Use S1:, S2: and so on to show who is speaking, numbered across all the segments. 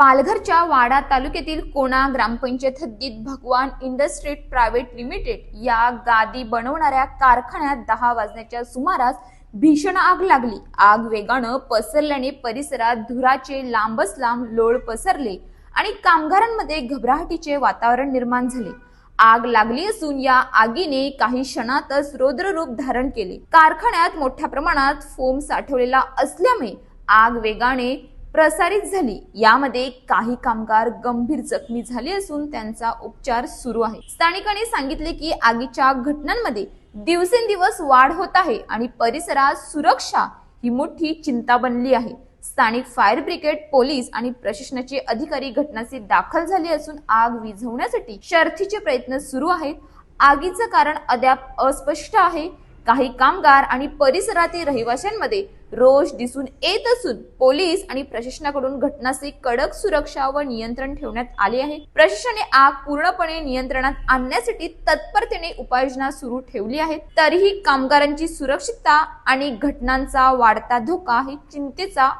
S1: पालघरच्या वाडा तालुक्यातील कोणा ग्रामपंचायत हद्दीत भगवान इंडस्ट्रीट प्रायव्हेट लिमिटेड या गादी बनवणाऱ्या कारखान्यात दहा वाजण्याच्या सुमारास भीषण आग लागली. आग वेगानं पसरल्याने परिसरात धुराचे लांबच लांब लोळ पसरले आणि कामगारांमध्ये घबराहटीचे वातावरण निर्माण झाले. आग लागली असून या आगीने काही क्षणातच रौद्ररूप धारण केले. कारखान्यात मोठ्या प्रमाणात फोम साठवलेला असल्यामुळे आग वेगाने प्रसारित झाली. यामध्ये काही कामगार गंभीर जखमी झाले असून त्यांचा उपचार सुरू आहे. स्थानिकांनी सांगितले की आगीच्या घटनांमध्ये दिवसेंदिवस वाढ होत आहे आणि परिसरात सुरक्षा ही मोठी चिंता बनली आहे. स्थानिक फायर ब्रिगेड पोलीस आणि प्रशासनाचे अधिकारी घटनास्थळी दाखल झाले असून आग विझवण्यासाठी शर्थीचे प्रयत्न सुरू आहेत. आगीचं कारण अद्याप अस्पष्ट आहे. काही कामगार आणि परिसरातील रहिवाशांमध्ये रोष दिसून येत असून पोलीस आणि प्रशासनाकडून घटनास्थळी कडक सुरक्षा व नियंत्रण ठेवण्यात आले आहे. प्रशासनाने आग पूर्णपणे नियंत्रणात आणण्यासाठी तत्परतेने उपाययोजना सुरू ठेवली आहे. तरीही कामगारांची सुरक्षितता आणि घटनांचा वाढता धोका हे चिंतेचा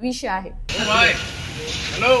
S1: विषय आहे.
S2: हेलो.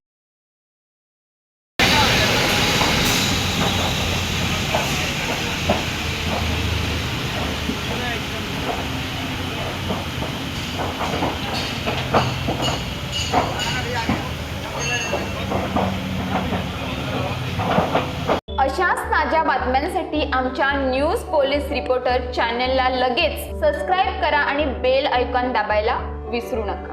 S1: ताज्या बातम्यांसाठी आमच्या न्यूज पोलीस रिपोर्टर चॅनलला लगेच सबस्क्राईब करा आणि बेल आयकॉन दाबायला विसरू नका.